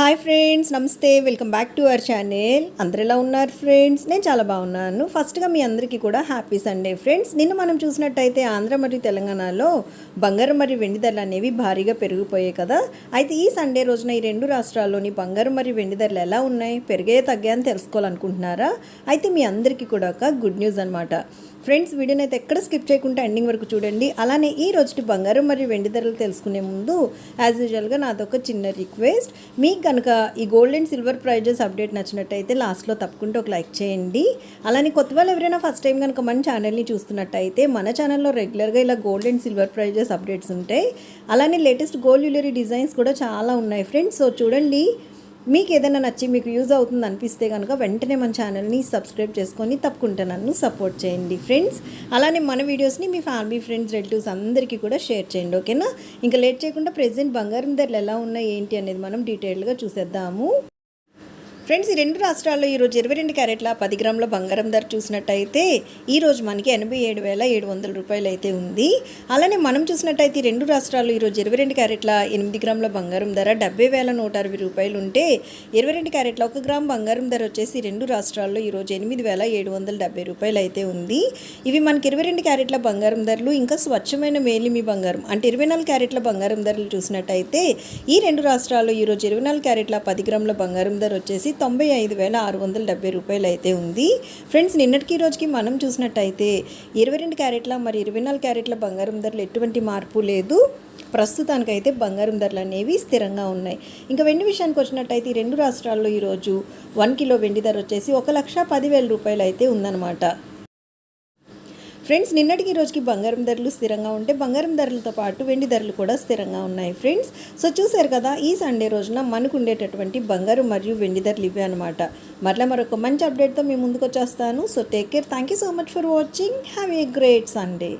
Hi friends నమస్తే. Welcome back to our channel అందరు ఎలా ఉన్నారు ఫ్రెండ్స్ నేను చాలా బాగున్నాను. ఫస్ట్గా మీ అందరికీ కూడా హ్యాపీ సండే ఫ్రెండ్స్ నిన్న మనం చూసినట్టయితే ఆంధ్ర మరియు తెలంగాణలో బంగారం మరియు వెండి ధరలు అనేవి భారీగా పెరిగిపోయాయి కదా. అయితే ఈ సండే రోజున ఈ రెండు రాష్ట్రాల్లోని బంగారం మరియు వెండి ధరలు ఎలా ఉన్నాయి? పెరిగే తగ్గాయని తెలుసుకోవాలనుకుంటున్నారా? అయితే మీ అందరికీ కూడా ఒక గుడ్ న్యూస్ అనమాట ఫ్రెండ్స్ వీడియోని అయితే ఎక్కడ స్కిప్ చేయకుండా ఎండింగ్ వరకు చూడండి. అలానే ఈ రోజుటి బంగారం మరియు వెండి ధరలు తెలుసుకునే ముందు యాజ్ యూజువల్గా నాదొక చిన్న రిక్వెస్ట్ మీకు కనుక ఈ gold and silver prices update నచ్చినట్టయితే లాస్ట్లో తప్పకుండా ఒక లైక్ చేయండి. అలానే కొత్త వాళ్ళు ఎవరైనా ఫస్ట్ టైం కనుక మన ఛానల్ని చూస్తున్నట్టయితే మన ఛానల్లో రెగ్యులర్గా ఇలా gold and silver prices updates ఉంటాయి. అలానే లేటెస్ట్ గోల్డ్ జ్యువెలరీ డిజైన్స్ కూడా చాలా ఉన్నాయి ఫ్రెండ్స్ సో చూడండి మీకు ఏదైనా నచ్చి మీకు యూజ్ అవుతుంది అనిపిస్తే కనుక వెంటనే మన ఛానల్ని సబ్స్క్రైబ్ చేసుకొని తప్పకుండా నన్ను సపోర్ట్ చేయండి ఫ్రెండ్స్. అలానే మన వీడియోస్ని మీ ఫ్యామిలీ ఫ్రెండ్స్ రిలేటివ్స్ అందరికీ కూడా షేర్ చేయండి ఓకేనా? ఇంకా లేట్ చేయకుండా ప్రెసెంట్ బంగారం ధరలు ఎలా ఉన్నాయి ఏంటి అనేది మనం డీటెయిల్గా చూసేద్దాము. ఫ్రెండ్స్ ఈ రెండు రాష్ట్రాల్లో ఈరోజు ఇరవై రెండు క్యారెట్ల పది గ్రాముల బంగారం ధర చూసినట్టయితే ఈరోజు మనకి ఎనభై ఏడు వేల ఏడు వందల రూపాయలు అయితే ఉంది. అలానే మనం చూసినట్టయితే ఈ రెండు రాష్ట్రాల్లో ఈరోజు ఇరవై రెండు క్యారెట్ల ఎనిమిది గ్రాముల బంగారం ధర డెబ్బై వేల నూట అరవై రూపాయలు ఉంటే ఇరవై రెండు క్యారెట్ల ఒక గ్రామ్ బంగారం ధర వచ్చేసి రెండు రాష్ట్రాల్లో ఈరోజు ఎనిమిది వేల ఏడు వందల డెబ్బై రూపాయలు అయితే ఉంది. ఇవి మనకి ఇరవై రెండు క్యారెట్ల బంగారం ధరలు ఇంకా స్వచ్ఛమైన మేలిమి బంగారం అంటే ఇరవై నాలుగు క్యారెట్ల బంగారం ధరలు చూసినట్టయితే ఈ రెండు రాష్ట్రాల్లో ఈరోజు ఇరవై నాలుగు క్యారెట్ల పది గ్రాముల బంగారం ధర వచ్చేసి తొంభై ఐదు వేల ఆరు వందల డెబ్బై రూపాయలు అయితే ఉంది. ఫ్రెండ్స్ నిన్నటికి ఈ రోజుకి మనం చూసినట్టయితే ఇరవై రెండు క్యారెట్ల మరి ఇరవై నాలుగు క్యారెట్ల బంగారం ధరలు ఎటువంటి మార్పు లేదు. ప్రస్తుతానికైతే బంగారం ధరలు అనేవి స్థిరంగా ఉన్నాయి. ఇంకా వెండి విషయానికి వచ్చినట్టయితే ఈ రెండు రాష్ట్రాల్లో ఈరోజు వన్ కిలో వెండి ధర వచ్చేసి ఒక లక్ష పదివేల రూపాయలు అయితే ఉందన్నమాట. ఫ్రెండ్స్ నిన్నటికి రోజుకి బంగారం ధరలు స్థిరంగా ఉంటే బంగారం ధరలతో పాటు వెండి ధరలు కూడా స్థిరంగా ఉన్నాయి ఫ్రెండ్స్. సో చూశారు కదా ఈ సండే రోజున మనకు ఉండేటటువంటి బంగారం మరియు వెండి ధరలు ఇవే అనమాట మరలా మరొక మంచి అప్డేట్తో మేము ముందుకు వచ్చేస్తాను so take care thank you so much for watching have a great Sunday